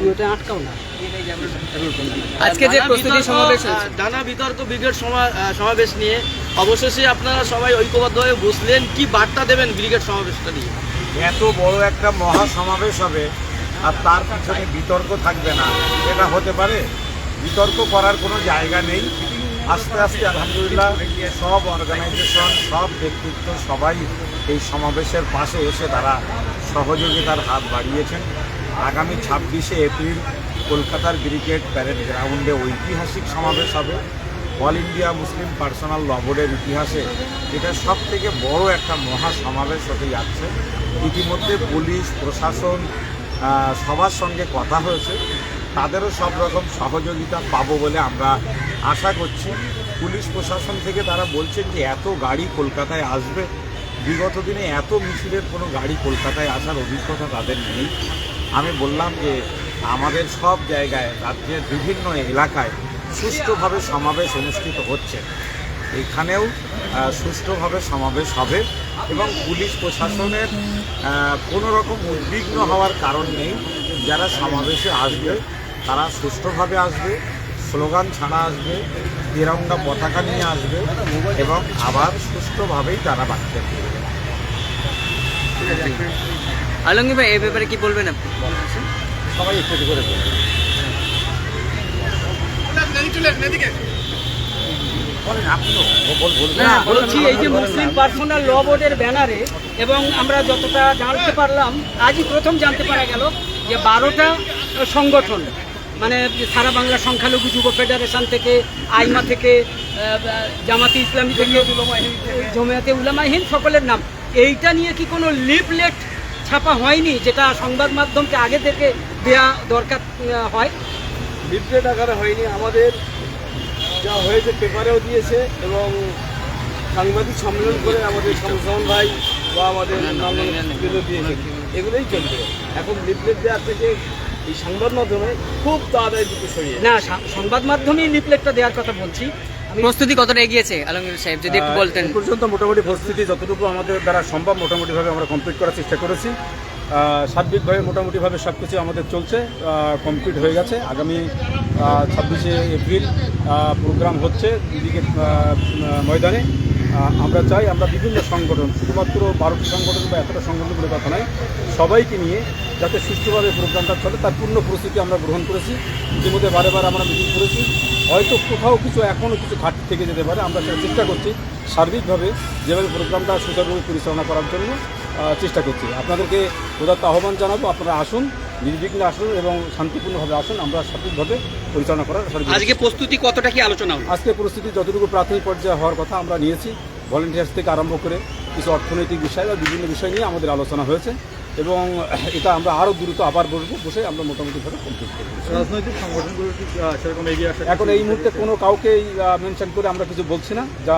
ওটা আটকাও না। আজকে যে প্রস্তুতি সমাবেশ নানা বিতর্ক ব্রিগেড সমা- সমাবেশ নিয়ে অবশেষে আপনারা সবাই ঐক্যবদ্ধ হয়ে বসলেন। কি বার্তা দেবেন ব্রিগেড সমাবেশটা নিয়ে? এত বড় একটা মহা সমাবেশ হবে আর তার পিছনে বিতর্ক থাকবে না। এটা হতে পারে বিতর্ক করার কোনো জায়গা নেই। আস্তে আস্তে আলহামদুলিল্লাহ সব অর্গানাইজেশন সব ব্যক্তিত্ব সবাই এই সমাবেশের পাশে এসে তারা সহযোগিতার হাত বাড়িয়েছেন। আগামী ছাব্বিশে এপ্রিল কলকাতার ক্রিকেট প্যারেড গ্রাউন্ডে ঐতিহাসিক সমাবেশ হবে। All India Muslim Personal Law বোর্ডের ইতিহাসে এটা সব থেকে বড় একটা মহা সমাবেশ হতে যাচ্ছে। ইতিমধ্যে পুলিশ, প্রশাসন সবার সঙ্গে কথা হয়েছে। তাদেরও সব রকম সহযোগিতা পাবো বলে আমরা আশা করছি। পুলিশ প্রশাসন থেকে তারা বলছেন যে, এত গাড়ি কলকাতায় আসবে। বিগত দিনে এত মিছিলের কোনো গাড়ি কলকাতায় আসার অভিজ্ঞতা তাদের নেই। আমি বললাম যে আমাদের সব জায়গায়, রাজ্যের বিভিন্ন এলাকায় সুষ্ঠুভাবে সমাবেশ অনুষ্ঠিত হচ্ছে। এখানেও সুষ্ঠুভাবে সমাবেশ হবে এবং পুলিশ প্রশাসনের কোনো রকম উদ্বিগ্ন হওয়ার কারণ নেই। যারা সমাবেশে আসবে, তারা সুষ্ঠুভাবে আসবে, স্লোগান ছাড়া আসবে, তিরঙ্গা পতাকা নিয়ে আসবে এবং আবার সুষ্ঠুভাবেই তারা বাড়তে ফিরবে আলমগীর ভাই এই ব্যাপারে কি বলবেন আপনি? সবাই করে বলছি এই যে মুসলিম পার্সোনাল ল বোর্ডের ব্যানারে এবং আমরা যতটা জানতে পারলাম আজই প্রথম জানতে পারা গেল যে বারোটা সংগঠন মানে সারা বাংলা সংখ্যালঘু যুব ফেডারেশন থেকে আইমা থেকে জামাতি ইসলামী থেকে জমিয়াতে উলামাহীন সকলের নাম। এইটা নিয়ে কি কোনো লিফলেট ছাপা হয়নি যেটা সংবাদ মাধ্যমকে আগে থেকে দেয়া দরকার হয়। লিফলেট আকারে হয়নি আমাদের যা হয়েছে পেপারেও দিয়েছে এবং সাংবাদিক সম্মেলন করে আমাদের শামসুজ্জামান ভাই বা আমাদের দিয়েছে এগুলোই চলবে। এখন লিফলেট দেওয়ার থেকে এই সংবাদ মাধ্যমে খুব তাড়াতাড়ি দুটো সরিয়ে না সংবাদ মাধ্যমেই লিফলেটটা দেওয়ার কথা বলছি। প্রস্তুতি কতটা এগিয়েছে আলমগীর সাহেব? যদি একটু বলতেন। পর্যন্ত মোটামুটি প্রস্তুতি যতটুকু আমাদের দ্বারা সম্ভব মোটামুটিভাবে আমরা কমপ্লিট করার চেষ্টা করেছি। সার্বিকভাবে মোটামুটিভাবে সব কিছু আমাদের চলছে কমপ্লিট হয়ে গেছে। আগামী ছাব্বিশে এপ্রিল প্রোগ্রাম হচ্ছে দিদিকে ময়দানে। আমরা চাই আমরা বিভিন্ন সংগঠন শুধুমাত্র বারোটি সংগঠন বা এতটা সংগঠন বলে কথা নয় সবাইকে নিয়ে যাতে সুষ্ঠুভাবে প্রোগ্রামটা চলে। তার পূর্ণ প্রস্তুতি আমরা গ্রহণ করেছি। ইতিমধ্যে বারে বারে আমরা মিটিং করেছি। হয়তো কোথাও কিছু এখনও কিছু ঘাটতি থেকে যেতে পারে। আমরা সেটা চেষ্টা করছি সার্বিকভাবে যেভাবে প্রোগ্রামটা সুচারুরূপে পরিচালনা করার জন্য চেষ্টা করছি। আপনাদেরকে উদাত্ত আহ্বান জানাব আপনারা আসুন নির্বিঘ্নে আসুন এবং শান্তিপূর্ণভাবে আসুন আমরা সঠিকভাবে পরিচালনা করার আজকে প্রস্তুতি কতটা কি আলোচনা আজকে প্রস্তুতি যতটুকু প্রাথমিক পর্যায়ে হওয়ার কথা আমরা নিয়েছি ভলেন্টিয়ার্স থেকে আরম্ভ করে কিছু অর্থনৈতিক বিষয় বা বিভিন্ন বিষয় নিয়ে আমাদের আলোচনা হয়েছে। এবং এটা আমরা আরও দ্রুত আবার বসবো বসে আমরা মোটামুটিভাবে কমপ্লিট করব। রাজনৈতিক সংগঠনগুলো সেরকম এগিয়ে আসে এখন এই মুহূর্তে কোনো কাউকেই মেনশন করে আমরা কিছু বলছি না। যা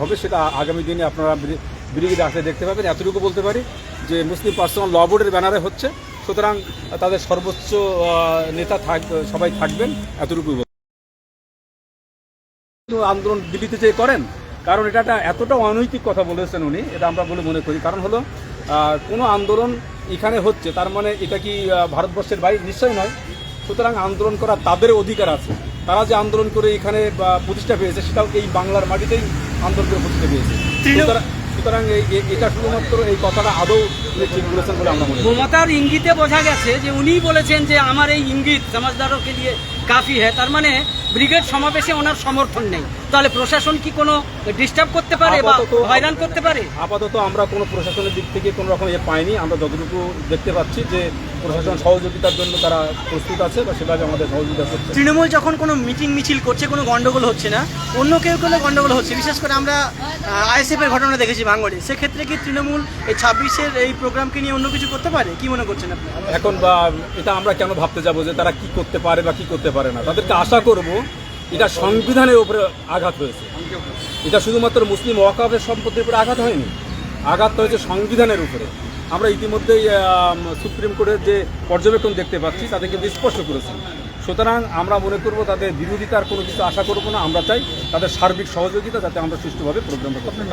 হবে সেটা আগামী দিনে আপনারা ব্রিগেডে আসলে দেখতে পাবেন। এতটুকু বলতে পারি যে মুসলিম পার্সোনাল ল বোর্ডের ব্যানারে হচ্ছে। সুতরাং তাদের সর্বোচ্চ নেতা থাক সবাই থাকবেন এতটুকুই আন্দোলন দিল্লিতে যে করেন কারণ এটা এতটা অনৈতিক কথা বলেছেন উনি এটা আমরা বলে মনে করি। কারণ হলো কোনো আন্দোলন এখানে হচ্ছে তার মানে এটা কি ভারতবর্ষের বাইরে? নিশ্চয়ই নয়। সুতরাং আন্দোলন করা তাদের অধিকার আছে। তারা যে আন্দোলন করে এখানে প্রতিষ্ঠা পেয়েছে সেটাও এই বাংলার মাটিতেই আন্দোলন করে প্রতিষ্ঠা পেয়েছে। সুতরাং- এটা শুধুমাত্র এই কথাটা আদৌ ঠিক বলেছেন বলে আমরা মমতার ইঙ্গিতে বোঝা গেছে যে উনি বলেছেন যে আমার এই ইঙ্গিত সমাজদারকে দিয়ে কাফি হ্যাঁ তার মানে ব্রিগেড সমাবেশে ওনার সমর্থন নেই। তাহলে প্রশাসন কি কোনো ডিস্টার্ব করতে পারে বা হয়রান করতে পারে? আপাতত আমরা কোনো প্রশাসনের দিক থেকে কোনো রকম এ পাইনি। আমরা যতটুকু দেখতে পাচ্ছি যে প্রশাসন সহযোগিতার জন্য তারা প্রস্তুত আছে বা সেভাবে আমাদের সহযোগিতা করছে। তৃণমূল যখন কোনো মিটিং মিছিল করছে কোনো গণ্ডগোল হচ্ছে না অন্য কেউ করলে গন্ডগোল হচ্ছে। বিশেষ করে আমরা আইএসএফ এর ঘটনা দেখেছি ভাঙড়ে। সেক্ষেত্রে কি তৃণমূল এই ছাব্বিশের এই প্রোগ্রামকে নিয়ে অন্য কিছু করতে পারে? কি মনে করছেন আপনি? এখন বা এটা আমরা কেন ভাবতে যাব যে তারা কি করতে পারে বা কি করতে পারে? না। তাদেরকে আশা করব এটা সংবিধানের উপরে আঘাত হয়েছে এটা শুধুমাত্র মুসলিম ওয়াকাফের সম্পত্তির উপরে আঘাত হয়নি। আঘাত হয়েছে সংবিধানের উপরে। আমরা ইতিমধ্যেই সুপ্রিম কোর্টের যে পর্যবেক্ষণ দেখতে পাচ্ছি, তাদেরকে স্পষ্ট করেছেন সুতরাং আমরা মনে করব তাদের বিরোধিতার কোনো কিছু আশা করব না। আমরা চাই তাদের সার্বিক সহযোগিতা যাতে আমরা সুষ্ঠুভাবে প্রোগ্রামটা করতে পারি।